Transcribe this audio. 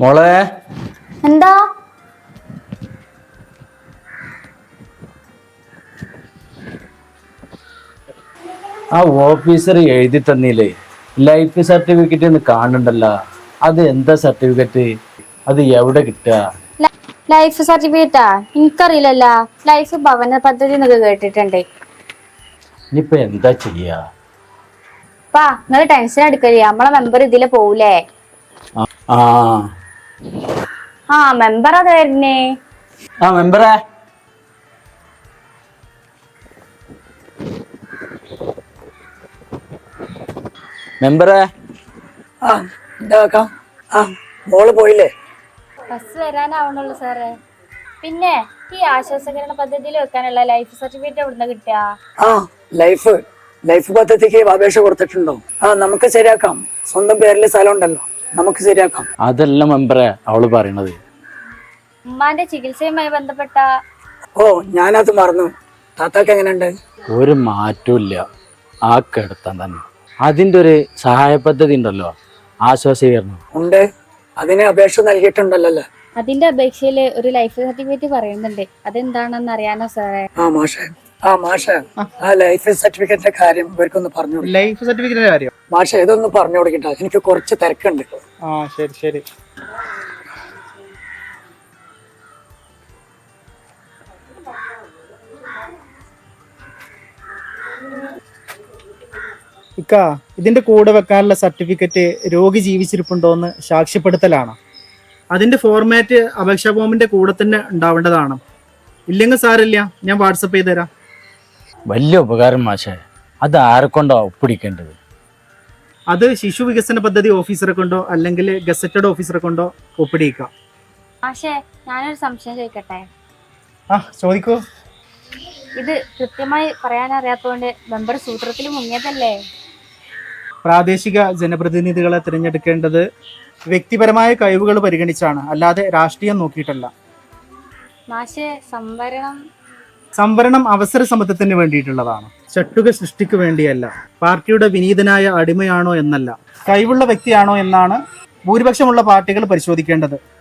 മോളെ? എന്താ? ആ ഓഫീസർ എഴുതി തന്നില്ലേ? ലൈഫ് സർട്ടിഫിക്കറ്റ് എന്ന് കാണണ്ടല്ല. അത് എന്താ സർട്ടിഫിക്കറ്റ് അത് എവിടെ കിട്ടുക? ലൈഫ് സർട്ടിഫിക്കറ്റാ എനിക്കറിയില്ലല്ല. ലൈഫ് ഭവന പദ്ധതി എന്നൊക്കെ കേട്ടിട്ടുണ്ട്. ഇനിയിപ്പോ എന്താ ചെയ്യാ? പാ നിങ്ങൾ ടെൻഷൻ എടുക്കല്ലേ നമ്മളെ മെമ്പർ ഇതിലെ പോവൂലേ? ആ- ആ മെമ്പർ അത് വരുന്നേ ആ മെമ്പറേ മെമ്പറേ ആ ഇതാക്കാം ആ മോൾ പോയില്ലേ? ബസ് വരാനാവണുള്ളൂ സാറേ. പിന്നെ ഈ ആശ്വാസകരണ പദ്ധതിയിൽ വെക്കാനുള്ള ലൈഫ് സർട്ടിഫിക്കറ്റ് എവിടുന്ന് കിട്ടുക? ആ ലൈഫ് ലൈഫ് പദ്ധതിക്ക് അപേക്ഷ കൊടുത്തിട്ടുണ്ടോ? ആ നമുക്ക് ശരിയാക്കാം. സ്വന്തം പേരിൽ സ്ഥലം ഉണ്ടല്ലോ നമുക്ക് ശരിയാക്കാം. അതല്ല മെമ്പറെ അവൾ പറയണത്. ഉമ്മാന്റെ ചികിത്സയുമായി ബന്ധപ്പെട്ട ഓ ഞാനത് മറന്നു. താത്താക്ക് എങ്ങനെയുണ്ട്? ഒരു മാറ്റവും ഇല്ല ആ കിടത്താൻ തന്നെ. അതിന്റെ ഒരു സഹായ പദ്ധതി ഉണ്ടല്ലോ ആശ്വാസീകരണം. ഉണ്ട്. അതിന് അപേക്ഷ നൽകിയിട്ടുണ്ടല്ലോ. അതിന്റെ അപേക്ഷയിൽ ഒരു ലൈഫ് സർട്ടിഫിക്കറ്റ് പറയുന്നുണ്ട്. അതെന്താണെന്ന് അറിയാനോ സാറേ? ആ മാഷെ. ആ മാഷ ആ. ലൈഫ് സർട്ടിഫിക്കറ്റിന്റെ കാര്യം ഇവർക്കൊന്ന് പറഞ്ഞു ലൈഫ് സർട്ടിഫിക്കറ്റിന്റെ കാര്യം? മാഷ ഇതൊന്ന് പറഞ്ഞു കൊടുക്കട്ടെ. എനിക്ക് കുറച്ച് തിരക്കുണ്ട്. ആ ശരി ശരി. ഇക്ക ഇതിന്റെ കൂടെ വെക്കാനുള്ള സർട്ടിഫിക്കറ്റ് രോഗി ജീവിച്ചിരിപ്പുണ്ടോ എന്ന് സാക്ഷ്യപ്പെടുത്തലാണ്. അതിന്റെ ഫോർമാറ്റ് അപേക്ഷാ ഫോമിന്റെ കൂടെ തന്നെ ഉണ്ടാവേണ്ടതാണ്. ഇല്ലെങ്കിൽ സാറില്ല ഞാൻ വാട്സപ്പ് ചെയ്ത് തരാം വലിയ ഉപകാരം മാഷേ. അത് ആരെക്കൊണ്ടോ ഒപ്പിടിക്കേണ്ടത്? അത് ശിശു വികസന പദ്ധതി ഓഫീസറെ കൊണ്ടോ അല്ലെങ്കിൽ ഗസറ്റഡ് ഓഫീസറെ കൊണ്ടോ ഒപ്പിടിയിക്കാം പക്ഷേ ഞാനൊരു സംശയം ചോദിക്കട്ടെ? ആ ചോദിക്കൂ. ഇത് കൃത്യമായി പറയാൻ അറിയാത്തതുകൊണ്ട് മെമ്പർ സൂത്രത്തിൽ മുങ്ങിയതല്ലേ? പ്രാദേശിക ജനപ്രതിനിധികളെ തിരഞ്ഞെടുക്കേണ്ടത് വ്യക്തിപരമായ കഴിവുകൾ പരിഗണിച്ചാണ് അല്ലാതെ രാഷ്ട്രീയം നോക്കിയിട്ടല്ല. മാഷെ സംവരണം സംവരണം അവസര സമത്വത്തിന് വേണ്ടിയിട്ടുള്ളതാണ്. ചട്ടുക സൃഷ്ടിക്ക് വേണ്ടിയല്ല. പാർട്ടിയുടെ വിനീതനായ അടിമയാണോ എന്നല്ല. കഴിവുള്ള വ്യക്തിയാണോ എന്നാണ് ഭൂരിപക്ഷമുള്ള പാർട്ടികൾ പരിശോധിക്കേണ്ടത്.